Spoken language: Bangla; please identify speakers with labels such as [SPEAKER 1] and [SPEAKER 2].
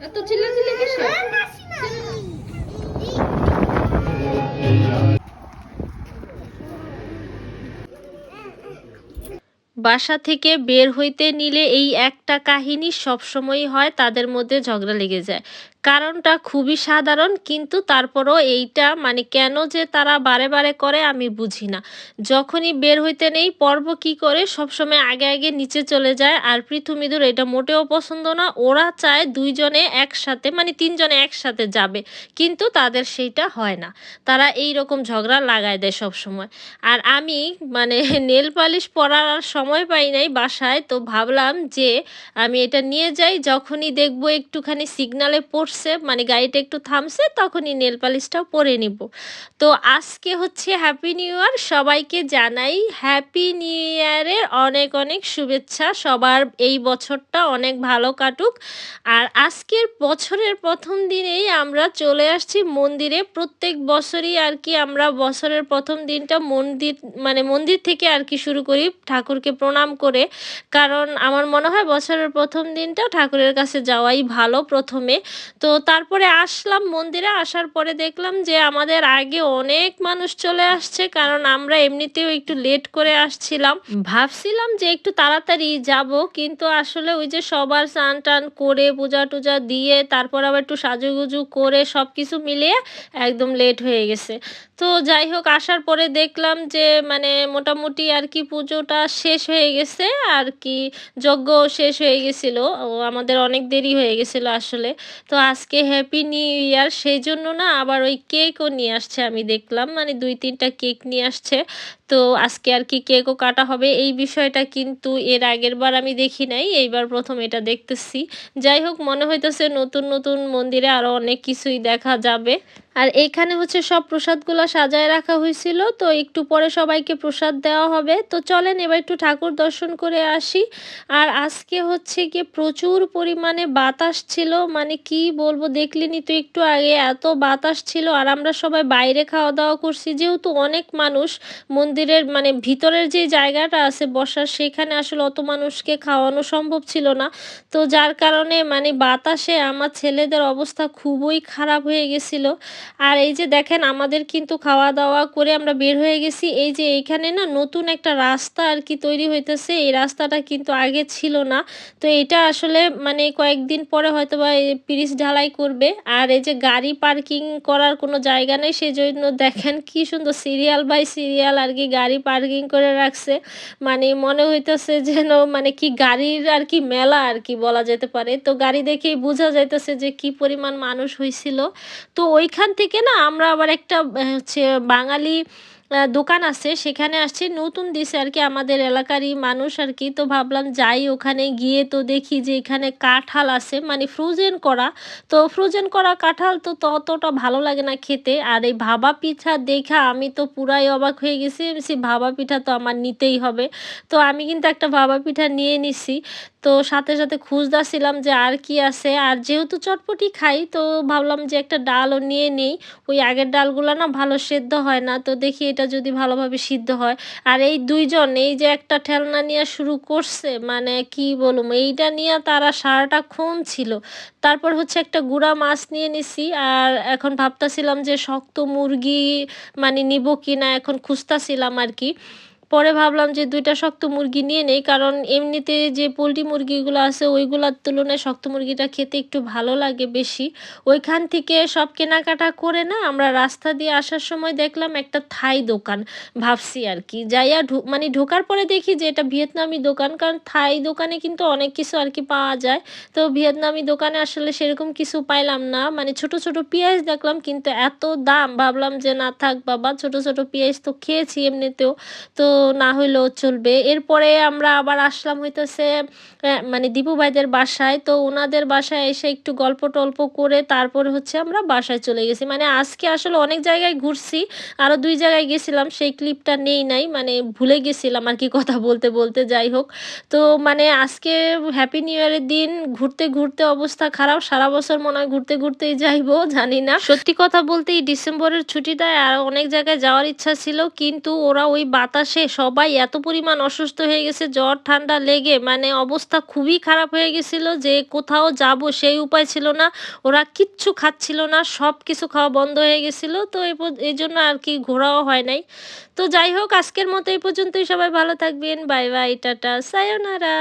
[SPEAKER 1] এত চিল্লাচিল্লি কিসে
[SPEAKER 2] বাসা থেকে বের হইতে নিলে এই একটা কাহিনী সবসময়ই হয় তাদের মধ্যে ঝগড়া লেগে যায়। কারণটা খুবই সাধারণ, কিন্তু তারপরও এইটা মানে কেন যে তারা বারে বারে করে আমি বুঝি না। যখনই বের হইতে নেই, পর্ব কি করে? সবসময় আগে আগে নিচে চলে যায়। আর পৃথুমিদুর এটা মোটেও পছন্দ না। ওরা চায় দুইজনে একসাথে মানে তিনজনে একসাথে যাবে। কিন্তু তাদের সেইটা হয় না। তারা এই রকম ঝগড়া লাগায় দেয় সবসময়। আর আমি মানে নেল পালিশ পরার আর সময় পাই নাই বাসায়। তো ভাবলাম যে আমি এটা নিয়ে যাই। যখনই দেখব একটুখানি সিগনালে পড়ছে মানে গাড়িটা একটু থামছে, তখনই নেল পালিশটাও পরে নিব। তো আজকে হচ্ছে হ্যাপি নিউ ইয়ার সবাইকে জানাই হ্যাপি নিউ ইয়ারের অনেক অনেক শুভেচ্ছা। সবার এই বছরটা অনেক ভালো কাটুক। আর আজকের বছরের প্রথম দিনেই আমরা চলে আসছি মন্দিরে। প্রত্যেক বছরই আর কি আমরা বছরের প্রথম দিনটা মন্দির মানে মন্দির থেকে আর কি শুরু করি ঠাকুরকে প্রণাম করে। কারণ আমার মনে হয় বছরের প্রথম দিনটা ঠাকুরের কাছে যাওয়াই ভালো প্রথমে। তো তারপরে আসলাম মন্দিরে, আসার পরে দেখলাম যে আমাদের আগে অনেক মানুষ চলে আসছে, কারণ আমরা এমনিতেও একটু লেট করে আসছিলাম। ভাবছিলাম যে একটু তাড়াতাড়ি যাব, কিন্তু আসলে ওই যে সবার স্নান টান করে, পূজা টুজা দিয়ে, তারপর আবার একটু সাজুগুজু করে সব কিছু মিলিয়ে একদম লেট হয়ে গেছে। তো যাই হোক, আসার পরে দেখলাম যে মানে মোটামুটি আর কি পুজোটা শেষ হয়ে গেছে, আর কি যজ্ঞ শেষ হয়ে গেছিল। আমাদের অনেক দেরি হয়ে গেছিল আসলে। তো আজকে হ্যাপি নিউ ইয়ার সেই জন্য না আবার ওই কেকও নিয়ে আসছে, আমি দেখলাম। মানে দুই তিনটা কেক নিয়ে আসছে। তো আজকে আর কি কেকও কাটা হবে, এই বিষয়টা কিন্তু এর আগের বার আমি দেখি নাই, এইবার প্রথম এটা দেখতেছি। যাই হোক, মনে হইতেছে নতুন নতুন মন্দিরে আরও অনেক কিছুই দেখা যাবে। আর এইখানে হচ্ছে সব প্রসাদগুলো সাজায় রাখা হয়েছিল তো একটু পরে সবাইকে প্রসাদ দেওয়া হবে। তো চলেন, এবার একটু ঠাকুর দর্শন করে আসি। আর আজকে হচ্ছে গিয়ে প্রচুর পরিমাণে বাতাস ছিল মানে কি বলব, দেখলিনি তো একটু আগে, এত বাতাস ছিল। আর আমরা সবাই বাইরে খাওয়া দাওয়া করছি, যেহেতু অনেক মানুষ মন্দিরের মানে ভিতরের যে জায়গাটা আছে বসার, সেখানে আসলে অত মানুষকে খাওয়ানো সম্ভব ছিল না। তো যার কারণে মানে বাতাসে আমার ছেলেদের অবস্থা খুবই খারাপ হয়ে গেছিল। আর এই যে দেখেন, আমাদের কিন্তু খাওয়া দাওয়া করে আমরা বের হয়ে গেছি। এই যে এইখানে না নতুন একটা রাস্তা আর কি তৈরি হইতেছে। এই রাস্তাটা কিন্তু আগে ছিল না। তো এটা আসলে মানে কয়েকদিন পরে হয়তো বা পিরিচ ঢালাই করবে। আর এই যে গাড়ি পার্কিং করার কোনো জায়গা নেই সেই জন্য দেখেন কি সুন্দর সিরিয়াল বাই সিরিয়াল আর কি গাড়ি পার্কিং করে রাখছে। মানে মনে হইতেছে যেন মানে কি গাড়ির আর কি মেলা আর কি বলা যেতে পারে। তো গাড়ি দেখেই বোঝা যাইতেছে যে কি পরিমাণ মানুষ হয়েছিল তো ওইখান থেকে না আমরা আবার একটা, হচ্ছে বাঙালি দোকান আছে, সেখানে আসছে। নতুন দিছে আর কি আমাদের এলাকারই মানুষ আর কি। তো ভাবলাম যাই ওখানে গিয়ে তো দেখি যে এখানে কাঁঠাল আছে মানে ফ্রোজেন করা। তো ফ্রোজেন করা কাঁঠাল তো ততটা ভালো লাগে না খেতে। আর এই ভাবা পিঠা দেখা আমি তো পুরাই অবাক হয়ে গেছি। সে ভাবা পিঠা তো আমার নিতেই হবে। তো আমি কিন্তু একটা ভাবা পিঠা নিয়ে নিছি। তো সাথে সাথে খুঁজতেছিলাম যে আর কি আছে। আর যেহেতু চটপটি খাই, তো ভাবলাম যে একটা ডালও নিয়ে নেই। ওই আগের ডালগুলো না ভালো সেদ্ধ হয় না। তো দেখি এটা যদি ভালোভাবে সিদ্ধ হয়। আর এই দুইজন, এই যে একটা ঠেলনা নিয়ে শুরু করছে মানে কি বলুম এইটা নিয়ে তারা সারাটা খুন ছিল। তারপর হচ্ছে একটা গুড়া মাছ নিয়ে নিছি, আর এখন ভাবতেছিলাম যে শক্ত মুরগি মানে নিব কি না এখন খুঁজতাছিলাম আর কি। পরে ভাবলাম যে দুইটা শক্ত মুরগি নিয়ে নেই, কারণ এমনিতে যে পোলট্রি মুরগিগুলো আছে ওইগুলোর তুলনায় শক্ত মুরগিটা খেতে একটু ভালো লাগে বেশি। ওইখান থেকে সব কেনাকাটা করে না আমরা রাস্তা দিয়ে আসার সময় দেখলাম একটা থাই দোকান, ভাবছি আর কি। যাইয়া মানে ঢোকার পরে দেখি যে এটা ভিয়েতনামি দোকান, কারণ থাই দোকানে কিন্তু অনেক কিছু আর কি পাওয়া যায়। তো ভিয়েতনামি দোকানে আসলে সেরকম কিছু পাইলাম না মানে ছোট ছোট পেঁয়াজ দেখলাম কিন্তু এত দাম, ভাবলাম যে না থাক বাবা, ছোট ছোট পেঁয়াজ তো খেয়েছি এমনিতেও। তো না হইলেও চলবে। এরপরে আমরা আবার আসলাম হইতেছে মানে দীপু ভাইদের বাসায়। তো ওনাদের বাসায় এসে একটু গল্প টল্প করে তারপরে হচ্ছে আমরা বাসায় চলে গেছি। মানে আজকে আসলে অনেক জায়গায় ঘুরছি আরও দুই জায়গায় গেছিলাম, সেই ক্লিপটা নেই নাই মানে ভুলে গেছিলাম আর কি কথা বলতে বলতে, যাই হোক। তো মানে আজকে হ্যাপি নিউ ইয়ারের দিন, ঘুরতে ঘুরতে অবস্থা খারাপ, সারা বছর মনে হয় ঘুরতে ঘুরতেই যাইবো, জানি না। সত্যি কথা বলতে এই ডিসেম্বরের ছুটিটায় আর অনেক জায়গায় যাওয়ার ইচ্ছা ছিল, কিন্তু ওরা ওই বাতাসে সবাই এত পরিমাণ অসুস্থ হয়ে গেছে, জ্বর, ঠান্ডা লেগে মানে অবস্থা খুবই খারাপ হয়ে গেছিল যে কোথাও যাব সেই উপায় ছিল না, ওরা কিচ্ছু খাচ্ছিল না, সব কিছু খাওয়া বন্ধ হয়ে গেছিল, তো এই জন্য আর কি ঘোরাও হয় নাই। তো যাই হোক, আজকের মতো এই পর্যন্তই, সবাই ভালো থাকবেন, বাই বাই, টাটা, সায়োনারা।